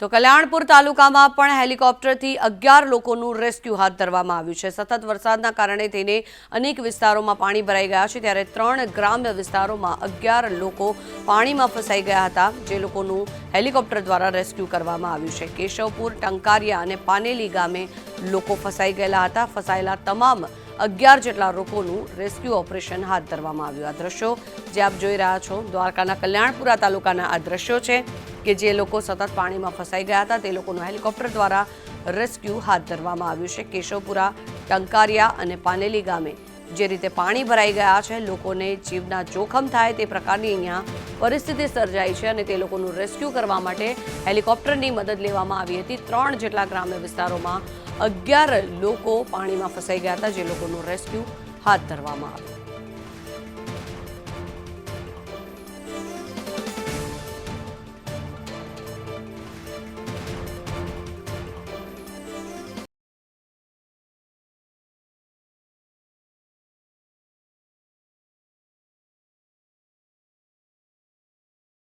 તો કલ્યાણપુર તાલુકામાં પણ હેલિકોપ્ટરથી અગિયાર લોકોનું રેસ્ક્યુ હાથ ધરવામાં આવ્યું છે. સતત વરસાદના કારણે તેને અનેક વિસ્તારોમાં પાણી ભરાઈ ગયા છે. ત્યારે ત્રણ ગ્રામ્ય વિસ્તારોમાં અગિયાર લોકો પાણીમાં ફસાઈ ગયા હતા, જે લોકોનું હેલિકોપ્ટર દ્વારા રેસ્ક્યુ કરવામાં આવ્યું છે. કેશવપુર, ટંકારિયા અને પાનેલી ગામે લોકો ફસાઈ ગયેલા હતા. ફસાયેલા તમામ અગિયાર જેટલા લોકોનું રેસ્ક્યુ ઓપરેશન હાથ ધરવામાં આવ્યું. આ દ્રશ્યો જે આપ જોઈ રહ્યા છો, દ્વારકાના કલ્યાણપુરા તાલુકાના આ દ્રશ્યો છે. કે જે લોકો સતત પાણીમાં ફસાઈ ગયા હતા, તે લોકોનું હેલિકોપ્ટર દ્વારા રેસ્ક્યુ હાથ ધરવામાં આવ્યું છે. કેશવપુરા, ટંકારિયા અને પાનેલી ગામે જે રીતે પાણી ભરાઈ ગયા છે, લોકોને જીવના જોખમ થાય તે પ્રકારની અહીંયા પરિસ્થિતિ સર્જાઈ છે અને તે લોકોનું રેસ્ક્યુ કરવા માટે હેલિકોપ્ટરની મદદ લેવામાં આવી હતી. ત્રણ જેટલા ગ્રામ્ય વિસ્તારોમાં અગિયાર લોકો પાણીમાં ફસાઈ ગયા હતા, જે લોકોનું રેસ્ક્યુ હાથ ધરવામાં આવ્યું.